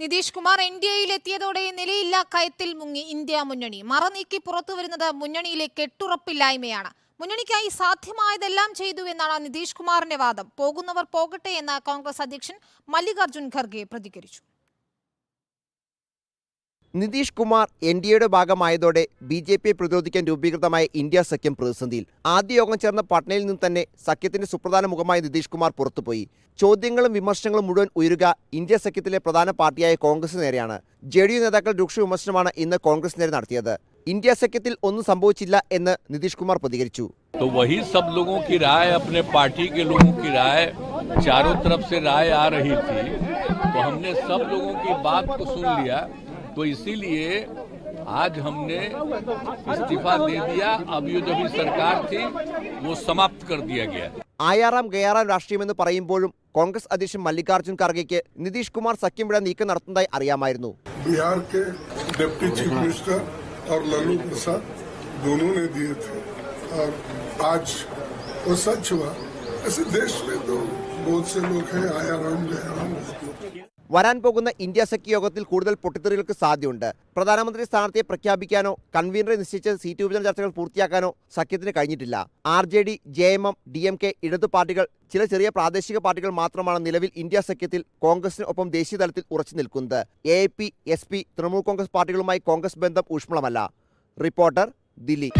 Nitish Kumar N D എയിൽ എത്തിയതോടെ നിലയില്ല കയത്തിൽ മുങ്ങി ഇന്ത്യ മുന്നണി. മറനീക്കി പുറത്തുവരുന്നത് മുന്നണിയിലെ കെട്ടുറപ്പില്ലായ്മയാണ്. മുന്നണിക്കായി സാധ്യമായതെല്ലാം ചെയ്തു എന്നാണ് നിതീഷ് കുമാറിന്റെ വാദം. പോകുന്നവർ പോകട്ടെ എന്ന് കോൺഗ്രസ് അധ്യക്ഷൻ മല്ലികാർജുൻ ഖർഗെ പ്രതികരിച്ചു. നിതീഷ് കുമാർ എൻ ഡി എയുടെ ഭാഗമായതോടെ ബി ജെ പിയെ പ്രതിരോധിക്കാൻ രൂപീകൃതമായ ഇന്ത്യ സഖ്യം പ്രതിസന്ധിയിൽ ആദ്യ യോഗം ചേർന്ന പട്നയിൽ നിന്ന് തന്നെ സഖ്യത്തിന്റെ സുപ്രധാന മുഖമായ നിതീഷ് കുമാർ പുറത്തുപോയി ചോദ്യങ്ങളും വിമർശനങ്ങളും മുഴുവൻ ഉയരുക ഇന്ത്യ സഖ്യത്തിലെ പ്രധാന പാർട്ടിയായ കോൺഗ്രസ് നേരെയാണ് ജെ ഡി യു നേതാക്കൾ രൂക്ഷ വിമർശനമാണ് ഇന്ന് കോൺഗ്രസ് നേരെ നടത്തിയത് ഇന്ത്യ സഖ്യത്തിൽ ഒന്നും സംഭവിച്ചില്ല എന്ന് നിതീഷ് കുമാർ പ്രതികരിച്ചു तो वही सब लोगों की राय अपने पार्टी के लोगों की राय चारों तरफ से राय आ रही थी तो हमने सब लोगों की बात को सुन लिया तो इसीलिए आज हमने इस्तीफा दे दिया अब ये जो भी सरकार थी वो समाप्त कर दिया गया ആയാറാം ഗയാറാം രാഷ്ട്രീയമെന്ന് പറയുമ്പോഴും കോൺഗ്രസ് അധ്യക്ഷൻ മല്ലികാർജ്ജുൻ ഖാർഗെക്ക് നിതീഷ് കുമാർ സഖ്യം വിടാൻ നീക്കം നടത്തുന്നതായി അറിയാമായിരുന്നു बिहार के डिप्टी चीफ मिनिस्टर और लल्लू प्रसाद दोनों ने दिए थे और आज वो सच हुआ ऐसे देश में तो बहुत से लोग हैं आया राम गया राम വരാൻ പോകുന്ന ഇന്ത്യ സഖ്യ യോഗത്തിൽ കൂടുതൽ പൊട്ടിത്തെറികൾക്ക് സാധ്യതയുണ്ട്. പ്രധാനമന്ത്രി സ്ഥാനാർത്ഥിയെ പ്രഖ്യാപിക്കാനോ കൺവീനറെ നിശ്ചയിച്ച സീറ്റ് വിഭജന ചർച്ചകൾ പൂർത്തിയാക്കാനോ സഖ്യത്തിന് കഴിഞ്ഞിട്ടില്ല. R J D J M M D M K ഇടതു പാർട്ടികൾ ചില ചെറിയ പ്രാദേശിക പാർട്ടികൾ മാത്രമാണ് നിലവിൽ ഇന്ത്യ സഖ്യത്തിൽ കോൺഗ്രസിന് ഒപ്പം ദേശീയ തലത്തിൽ ഉറച്ചു നിൽക്കുന്നത്. A P S P Trinamool Congress പാർട്ടികളുമായി കോൺഗ്രസ് ബന്ധം ഊഷ്മളമല്ല. റിപ്പോർട്ടർ ദില്ലി